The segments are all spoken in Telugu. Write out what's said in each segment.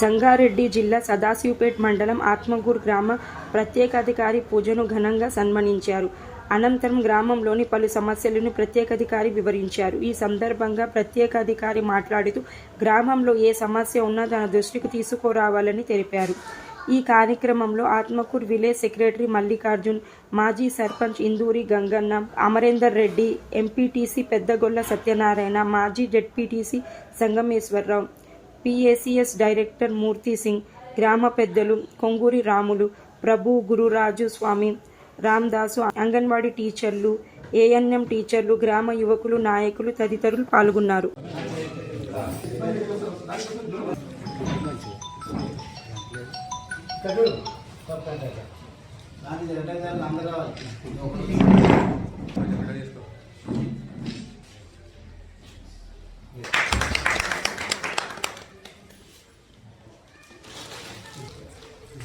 సంగారెడ్డి జిల్లా సదాశివపేట్ మండలం ఆత్మగూర్ గ్రామ ప్రత్యేకాధికారి పూజను ఘనంగా సన్మానించారు. అనంతరం గ్రామంలోని పలు సమస్యలను ప్రత్యేకాధికారి వివరించారు. ఈ సందర్భంగా ప్రత్యేకాధికారి మాట్లాడుతూ గ్రామంలో ఏ సమస్య ఉన్నా తన దృష్టికి తీసుకురావాలని తెలిపారు. ఈ కార్యక్రమంలో ఆత్మకూర్ విలేజ్ సెక్రటరీ మల్లికార్జున్ మాజీ సర్పంచ్ ఇందూరి గంగన్న అమరేందర్ రెడ్డి ఎంపీటీసీ పెద్దగొల్ల సత్యనారాయణ మాజీ ZPTC Sangameswararao PACS director Murthy Singh గ్రామ పెద్దలు కొంగూరి రాములు ప్రభు గురురాజు స్వామి రామ్దాసు అంగన్వాడీ టీచర్లు ఏఎన్ఎం టీచర్లు గ్రామ యువకులు నాయకులు తదితరులు పాల్గొన్నారు. అందరూ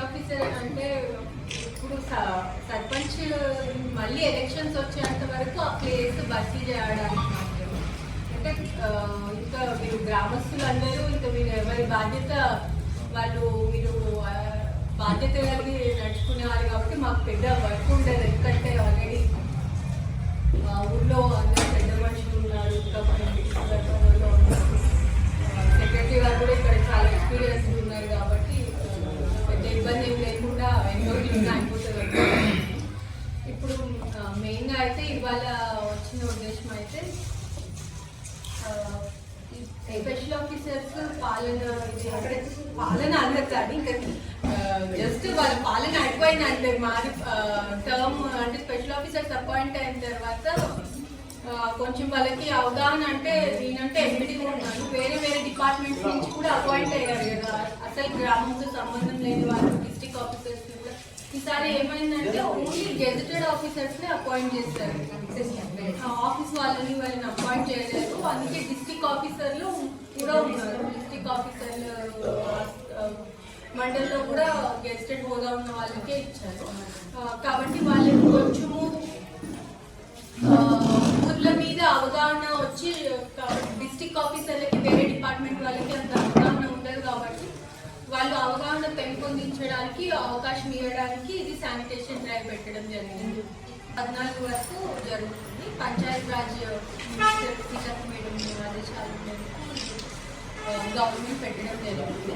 ఆఫీసర్ అంటే ఇప్పుడు స- సర్పంచ్ మళ్ళీ ఎలక్షన్స్ వచ్చేంత వరకు ఆ ప్లేస్ భర్తీ చేయడానికి అంటే ఇంకా మీరు గ్రామస్తులు అందరూ ఇంకా మీరు ఎవరి బాధ్యత వాళ్ళు మీరు బాధ్యత కలిగి నడుచుకునేవారు కాబట్టి మాకు పెద్ద వర్క్ ఉండదు. ఎందుకంటే ఆల్రెడీ ఇవాళ వచ్చిన ఉద్దేశం అయితే స్పెషల్ ఆఫీసర్స్ పాలన పాలన అన్నది కాదు ఇంకా జస్ట్ వాళ్ళ పాలన అడిపోయింది అంటే మాది టర్మ్ అంటే స్పెషల్ ఆఫీసర్స్ అపాయింట్ అయిన తర్వాత కొంచెం వాళ్ళకి అవగాహన అంటే నేనంటే ఎంపీటీ ఉన్నాను. వేరే వేరే డిపార్ట్మెంట్స్ నుంచి కూడా అపాయింట్ అయ్యారు కదా. అసలు గ్రామంతో సంబంధం లేని వాళ్ళు. ఈసారి ఏమైందంటే ఓన్లీ గెజిటెడ్ ఆఫీసర్స్ని అపాయింట్ చేస్తారు ఆఫీస్ వాళ్ళని వాళ్ళని అపాయింట్ చేయలేదు. అందుకే డిస్ట్రిక్ట్ ఆఫీసర్లు కూడా ఉన్నారు. డిస్ట్రిక్ట్ ఆఫీసర్లు మండలిలో మండల్లో కూడా గెజిటెడ్ హోదా ఉన్న వాళ్ళకే ఇచ్చారు. కాబట్టి వాళ్ళకి కొంచెము ఊర్ల మీద అవగాహన వచ్చి డిస్ట్రిక్ట్ ఆఫీసర్లకి వేరే డిపార్ట్మెంట్ వాళ్ళకి అంత అవగాహన ఉండదు కాబట్టి వాళ్ళు అవగాహన పెంపొందించడానికి అవకాశం ఇవ్వడానికి ఇది శానిటేషన్ డ్రైవ్ పెట్టడం జరిగింది. పద్నాలుగు వరకు జరుగుతుంది. పంచాయత్ రాజ్ మినిస్టర్ మేడం ఆదేశాల మేరకు గవర్నమెంట్ పెట్టడం జరిగింది.